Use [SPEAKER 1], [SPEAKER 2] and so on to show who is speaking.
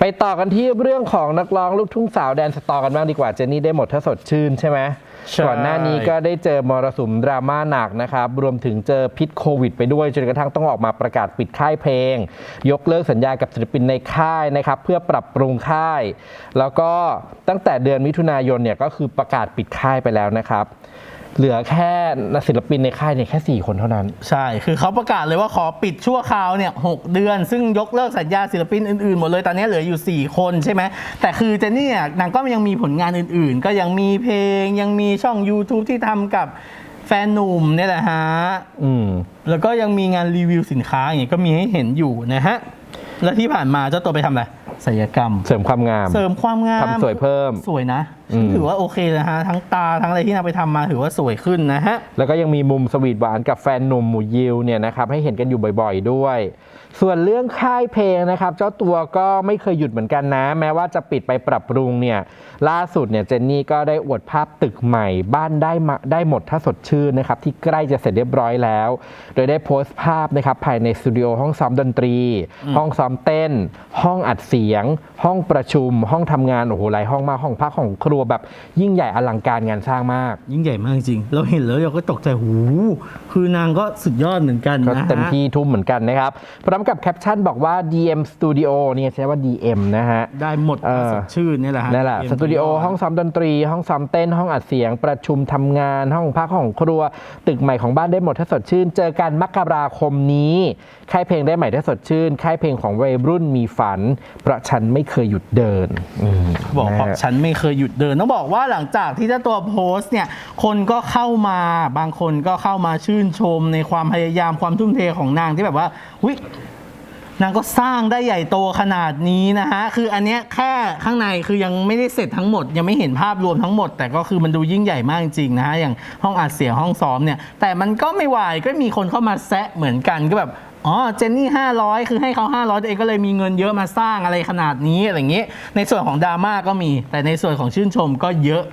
[SPEAKER 1] ไปต่อกันที่เรื่องของนักร้องลูกทุ่งสาวแดนสตอกันบ้างดีกว่าเจนนี่ได้หมดถ้าสดชื่นใช่ไหม
[SPEAKER 2] ใช่
[SPEAKER 1] ก่อนหน้านี้ก็ได้เจอมรสุมดราม่าหนักนะครับ รวมถึงเจอพิษโควิดไปด้วย จนกระทั่งต้องออกมาประกาศปิดค่ายเพลง ยกเลิกสัญญากับศิลปินในค่ายนะครับ เพื่อปรับปรุงค่าย แล้วก็ตั้งแต่เดือนมิถุนายนเนี่ยก็คือประกาศปิดค่ายไปแล้วนะครับ เหลือแค่ศิลปินในค่ายเนี่ยแค่ 4 คนเท่านั้น
[SPEAKER 2] ใช่ คือเขาประกาศเลยว่าขอปิดชั่วคราวเนี่ยหกเดือน ซึ่งยกเลิกสัญญาศิลปินอื่นๆ หมดเลยตอนนี้เหลืออยู่ 4 คนใช่ไหม แต่คือเจนนี่เนี่ยนางก็ยังมีผลงานอื่นๆ ก็ยังมีเพลงยังมีช่อง YouTube ที่ทำกับแฟนหนุ่มเนี่ยแหละฮะ
[SPEAKER 1] อืม
[SPEAKER 2] แล้วก็ยังมีงานรีวิวสินค้าอย่างเงี้ยก็มีให้เห็นอยู่นะฮะ แล้วที่ผ่านมาเจ้าตัวไปทำอะไรศัลยกรรม
[SPEAKER 1] เสริมความงาม
[SPEAKER 2] เสริมความงาม
[SPEAKER 1] ทำสวยเพิ่ม
[SPEAKER 2] สวยนะ
[SPEAKER 1] อืม
[SPEAKER 2] ถือว่าโอเคนะฮะ ทั้งตาทั้งอะไรที่นางไปทำมาถือว่าสวยขึ้นนะฮะ
[SPEAKER 1] แล้วก็ยังมีมุมสวีทหวานกับแฟนหนุ่มหมูยิวเนี่ยนะครับให้เห็นกันอยู่บ่อยๆด้วย ส่วนเรื่องค่ายเพลงนะครับ เจ้าตัวก็ไม่เคยหยุดเหมือนกันนะ แม้ว่าจะปิดไปปรับปรุงเนี่ยล่าสุดเนี่ยเจนนี่ก็ได้อวดภาพตึกใหม่ บ้านได้มาได้หมดถ้าสดชื่นนะครับที่ใกล้จะเสร็จเรียบร้อยแล้ว โดยได้โพสต์ภาพนะครับภายในสตูดิโอห้องซ้อมดนตรี ห้องซ้อมเต้น ห้องอัดเสียง ห้องประชุม ห้องทำงานโอ้โหหลายห้องมากห้องพักห้องครัวแบบยิ่งใหญ่อลังการงานสร้างมาก
[SPEAKER 2] ยิ่งใหญ่มากจริง เราเห็นแล้วเราก็ตกใจหูคือนางก็สุดยอดเหมือนกัน
[SPEAKER 1] ก็
[SPEAKER 2] นะฮะ
[SPEAKER 1] เต็มที่ทุ่มเหมือนกันนะครับ พร้อมกับแคปชั่นบอกว่า DM Studio เนี่ยใช้ว่า DM นะฮะ
[SPEAKER 2] ได้หมด
[SPEAKER 1] เออ
[SPEAKER 2] สดชื่นนี่แหละฮะ
[SPEAKER 1] นั่นแหละ
[SPEAKER 2] เกม
[SPEAKER 1] สตูดิโอห้องซ้อมดนตรี ห้องซ้อมเต้น ห้องอัดเสียง ประชุมทำงาน ห้องพักห้องครัว ตึกใหม่ของบ้านได้หมดถ้าสดชื่น เจอกันมกราคมนี้ ค่ายเพลงได้ใหม่ถ้าสดชื่น ค่ายเพลงของวัยรุ่นมีฝัน เพราะฉันไม่เคยหยุดเดินอืม
[SPEAKER 2] บอก
[SPEAKER 1] นะ
[SPEAKER 2] เพราะ
[SPEAKER 1] ฮะ
[SPEAKER 2] ฉันไม่เคยหยุดเดิน ต้องบอกว่าหลังจากที่เจ้าตัวโพสต์เนี่ยคนก็เข้ามาบางคนก็เข้ามาชื่นชมในความพยายามความทุ่มเทของนางที่แบบว่าวิ นางก็สร้างได้ใหญ่โตขนาดนี้นะฮะ คืออันเนี้ยแค่ข้างในคือยังไม่ได้เสร็จทั้งหมด ยังไม่เห็นภาพรวมทั้งหมด แต่ก็คือมันดูยิ่งใหญ่มากจริงนะฮะ อย่างห้องอัดเสียงห้องซ้อมเนี่ย แต่มันก็ไม่ไหวก็มีคนเข้ามาแซะเหมือนกันก็แบบอ๋อเจนนี่ 500 คือให้เขา 500ตัวเองก็เลยมีเงินเยอะมาสร้างอะไรขนาดนี้อะไรอย่างนี้ยในส่วนของดราม่าก็มี แต่ในส่วนของชื่นชมก็เยอะ